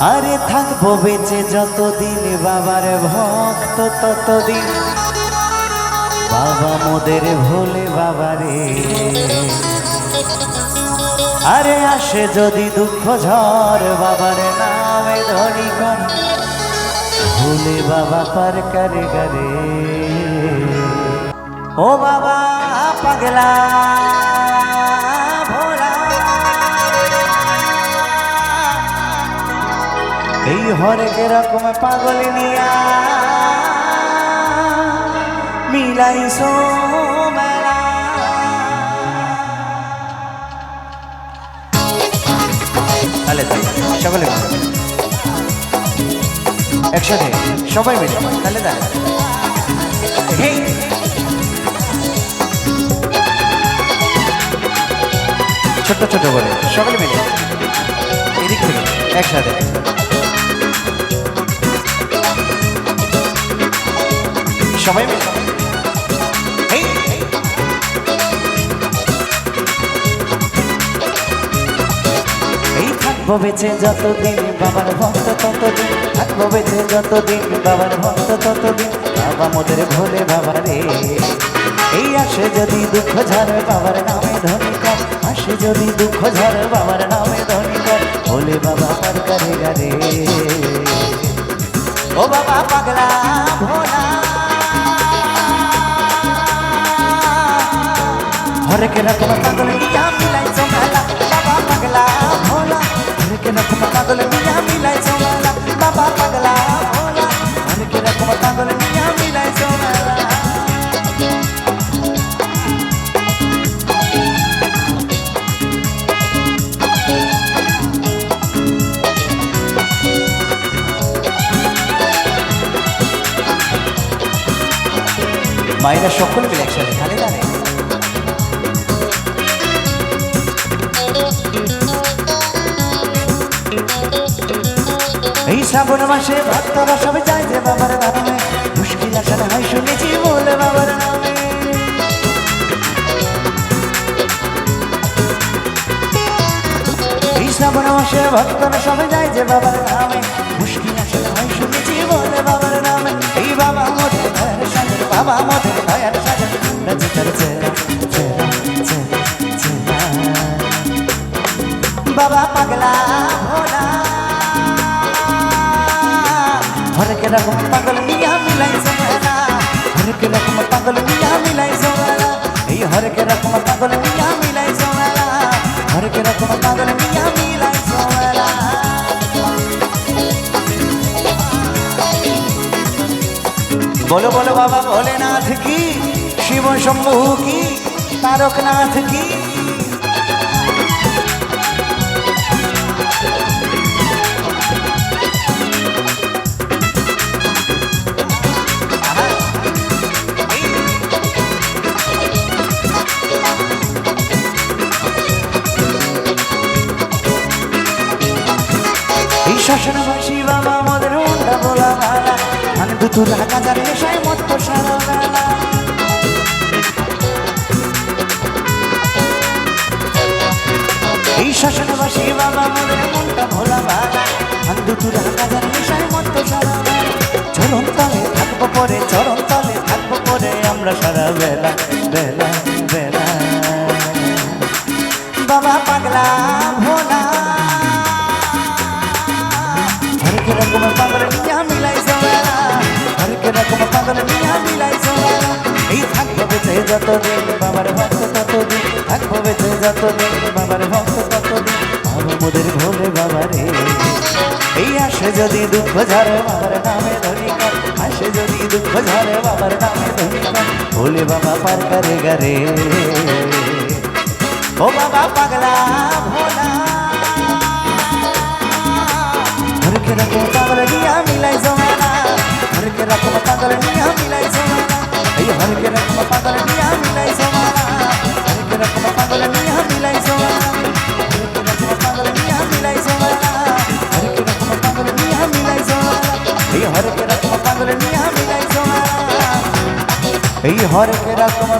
আরে থাকব বেঁচে যতদিন, বাবার ভক্ত ততদিন। বাবা মোদের ভোলে বাবারে। আরে আসে যদি দুঃখ ঝড়, বাবার নামে ধরি কর। ভোলে বাবা পার করে গরে ও বাবা পাগলা। এই হরেক রকম পাগল নিয়া মিলাইছো সকলে। একসাথে সবাই মিলে, তাহলে দেখ ছোট্ট ছোট করে সকলে মিলে। এদিক থেকে, একসাথে। সবাই। এই থাকব বেঁচে যতদিন, বাবার ভক্ত ততদিন। থাকব বেঁচে যতদিন, বাবার ভক্ত ততদিন। বাবা মোদের ভোলে বাবা রে। এই আসে যদি দুঃখ ঝাড় বাবার নামে ধনী কর। আসে যদি দুঃখ ঝাড় বাবার নামে ধনী কর। ভোলে বাবা পার করে গারে ও বাবা পাগলা, ভোলা। হরেক রকম পাগল মিয়া মিলাইছো মেলা বাবা পাগলা ভোলা। হরেক রকম পাগল মিয়া মিলাইছো মেলা বাবা পাগলা ভোলা। হরেক রকম পাগল মিয়া মিলাইছো মেলা মায়েরা সকলে মিলে একসাথে শ্রাবণ মাসে ভক্তরা সবাই যায় বাবার নামে। মুশকিল আসার হয় শুনেছি বলে বাবার নামে। শ্রাবণ মাসে ভক্তরা সবাই যায় যে বাবার নামে। মুশকিল আসার হয় শুনেছি বলে বাবার নামে। এই বাবা সাগর, বাবা বাবা পাগলা ভোলা। হরেক রকম পাগল মিয়া মিলাই সমেলা হরেক রকম পাগল মিয়া মিলাই সমেলা এই হরেক রকম পাগল মিয়া মিলাই সমেলা হরেক রকম পাগল মিয়া মিলাই সমেলা বলো বলো বাবা ভোলেনাথ কি শিব শম্ভু কি তারকনাথ কি শ্মশানবাসী বাবা, আমাদের মনটা বলা ভালা মানে দুতুর হাজার নেশায় মত সারা বেলা। এই শ্মশানবাসী বাবা, আমাদের মনটা ভোলা ভালা মানে দুতুর হাজার নেশায় মত সারা চরণ তলে থাকব পরে, চরণ তলে থাকব পরে আমরা সারা হরেক রকম পাগল মিয়া মিলাই সবেলা এই থাকব বেঁচে যতদিন, বাবার ভক্ত ততদিন। থাকব বেঁচে যতদিন, বাবার ভক্ত ততদিন। মোদের ভোলে বাবা রে। এই আসে যদি দুঃখ ঝরে, বাবার নামে ধরি আসে যদি দুঃখ ঝরে, বাবার নামে ধরি ভোলে বাবা পার করে গরে। ও বাবা পাগলা, ভোলা। রকম পাগল নিয়া মিলাই জমানা রকম পাগল নিয়া মিলাই জমানা এই হরেক রকম পাগল নিয়া মিলাই জমানা হরেক রকম পাগল নিয়া মিলাই জমানা হরেক রকম পাগল নিয়া মিলাই জমানা হরেক রকম পাগল নিয়া মিলাই জমানা এই হরেক রকম